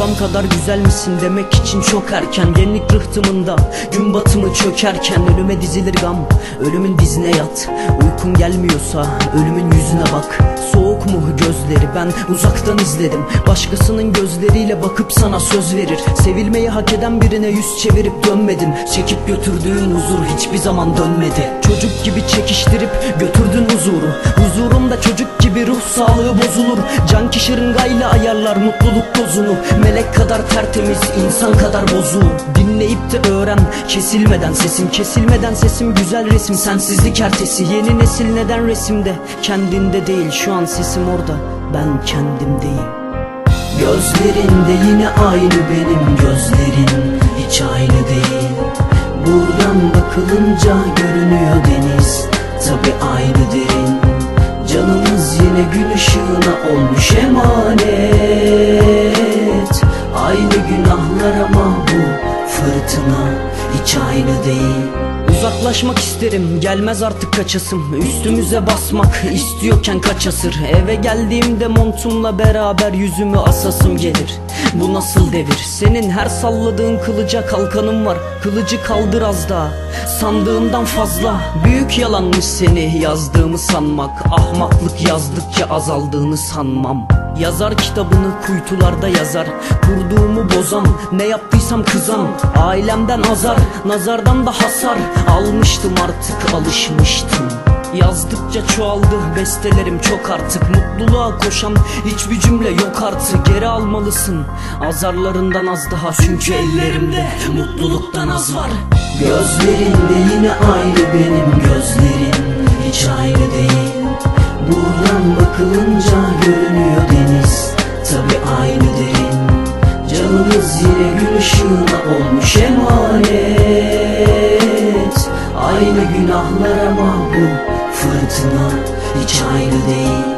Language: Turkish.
Babam kadar güzel misin demek için çok erken Genlik rıhtımında gün batımı çökerken Ölüme dizilir gam ölümün dizine yat Uykun gelmiyorsa ölümün yüzüne bak Soğuk mu gözleri ben uzaktan izledim Başkasının gözleriyle bakıp sana söz verir Sevilmeyi hak eden birine yüz çevirip dönmedim Çekip götürdüğün huzur hiçbir zaman dönmedi Çocuk gibi çekiştirip götürdün huzuru Huzurumda çocuk gibi ruh sağlığı bozulur. Can ki şırıngayla ayarlar mutluluk dozunu Melek kadar tertemiz insan kadar bozuğum Dinleyip de öğren kesilmeden sesim Kesilmeden sesim güzel resim sensizlik ertesi. Yeni nesil neden resimde? Kendinde değil Şu an sesim orada. Ben kendimdeyim Gözlerinde yine aynı benim. Gözlerin Hiç aynı değil. Buradan bakılınca görünüyor deniz değil. Uzaklaşmak isterim gelmez artık kaçasım. Üstümüze basmak istiyorken kaç asır. Eve geldiğimde montumla beraber yüzümü asasım gelir Bu nasıl devir? Senin her salladığın kılıca kalkanım var. Kılıcı kaldır az daha. Sandığımdan fazla. Büyük yalanmış seni. Yazdığımı sanmak Ahmaklık yazdıkça azaldığını sanmam. Yazar kitabını kuytularda yazar. Kurduğumu bozan ne yaptıysam kızan. Ailemden azar nazardan da hasar. Almıştım artık alışmıştım Yazdıkça çoğaldı bestelerim çok artık. Mutluluğa koşan hiçbir cümle yok artık. Geri almalısın. Azarlarından az daha Çünkü ellerimde mutluluktan az var. Gözlerinde yine aynı benim gözlerim. Hiç aynı değil. Buradan bakılınca görünüyor deniz. Tabi aynı derin. Canımız yine gün ışığına olmuş emanet. Aynı günahlar ama bu fırtına hiç aynı değil